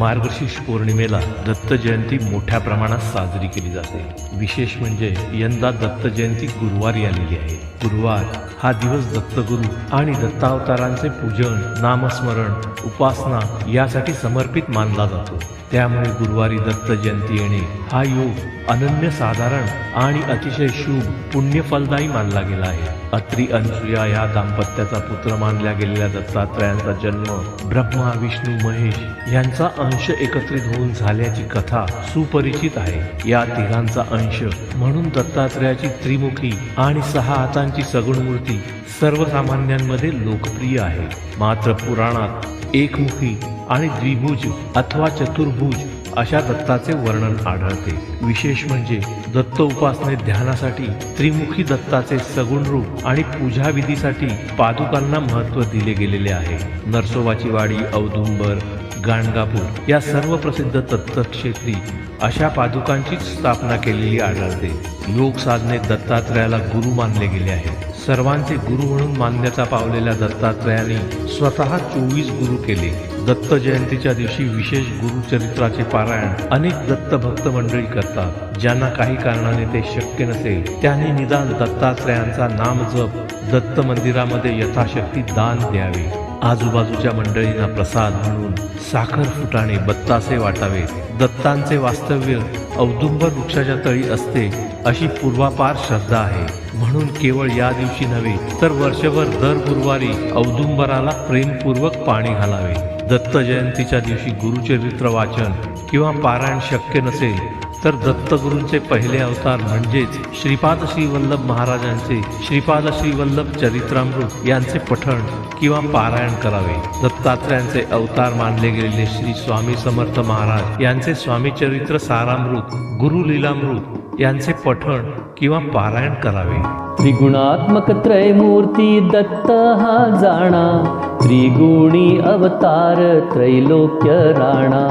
मार्गशीर्ष पौर्णिमेला दत्त जयंती मोठ्या प्रमाणात साजरी केली जाते. विशेष म्हणजे यंदा दत्त जयंती गुरुवारी आलेली आहे. गुरुवार हा दिवस दत्तगुरु आणि दत्तावतारांचे पूजन नामस्मरण उपासना यासाठी समर्पित मानला जातो. त्यामुळे गुरुवारी दत्त जयंती येणे हा योग अनन्य साधारण आणि अतिशय शुभ पुण्यफलदायी मानला गेला आहे. अत्री अनसुया या दाम्पत्याचा पुत्र मानल्या गेलेल्या दत्तात्रयांचा जन्म ब्रह्मा विष्णू महेश यांचा अंश एकत्रित होऊन झाल्याची कथा सुपरिचित आहे. या तिघांचा अंश म्हणून दत्तात्रयाची त्रिमुखी आणि सहा हातांची सगुण मूर्ती सर्वसामान्यांमध्ये लोकप्रिय आहे. मात्र पुराणात एकमुखी आणि द्विभुज अथवा चतुर्भुज अशा दत्ताचे वर्णन आढळते. विशेष म्हणजे दत्त उपासने ध्यानासाठी त्रिमुखी दत्ताचे सगुण रूप आणि पूजा विधीसाठी पादुकांना महत्त्व दिले गेलेले आहे. नरसोबाची वाडी औदुंबर गाणगापूर या सर्व प्रसिद्ध दत्तक्षेत्री अशा पादुकांचीच स्थापना केलेली आढळते. योग साधनेत दत्तात्रयाला गुरु मानले गेले आहे सर्वांचे गुरु म्हणून मान्यता पावलेल्या दत्तात्रयाने स्वतः चोवीस गुरु केले. दत्त जयंतीच्या दिवशी विशेष गुरुचरित्राचे पारायण अनेक दत्त भक्त मंडळी करतात. ज्यांना काही कारणाने ते शक्य नसेल त्यांनी निदान दत्तात्रयांचा नाम जप दत्त मंदिरामध्ये यथाशक्ती दान द्यावे. आजूबाजूच्या मंडळींना प्रसाद म्हणून साखर फुटाणे बत्तासे वाटावे. दत्तांचे वास्तव्य औदुंबर वृक्षाच्या तळी असते अशी पूर्वापार श्रद्धा आहे. म्हणून केवळ या दिवशी नव्हे तर वर्षभर दर गुरुवारी औदुंबराला प्रेमपूर्वक पाणी घालावे. दत्त जयंतीच्या दिवशी गुरुचरित्र वाचन किंवा पारायण शक्य नसेल तर दत्तगुरूंचे पहिले अवतार म्हणजेच श्रीपाद श्रीवल्लभ महाराजांचे श्रीपाद श्रीवल्लभ चरित्रामृत यांचे पठण किंवा पारायण करावे. दत्तात्रयांचे अवतार मानले गेलेले श्री स्वामी समर्थ महाराज यांचे स्वामी चरित्र सारामृत गुरु लीलामृत यांचे पठण किंवा पारायण करावे. त्रिगुणात्मक त्रयमूर्ती दत्त हा जाणा. त्रिगुणी अवतार त्रैलोक्य राणा।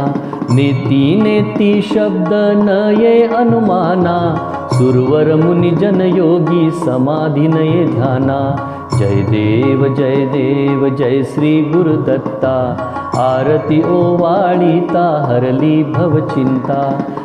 नेती नेती शब्द नये अनुमाना। सुरवर मुनी जनयोगी समाधी नये ध्याना। जय देव जय देव जय श्री गुरुदत्ता आरती ओवाळीता हरली भवचिंता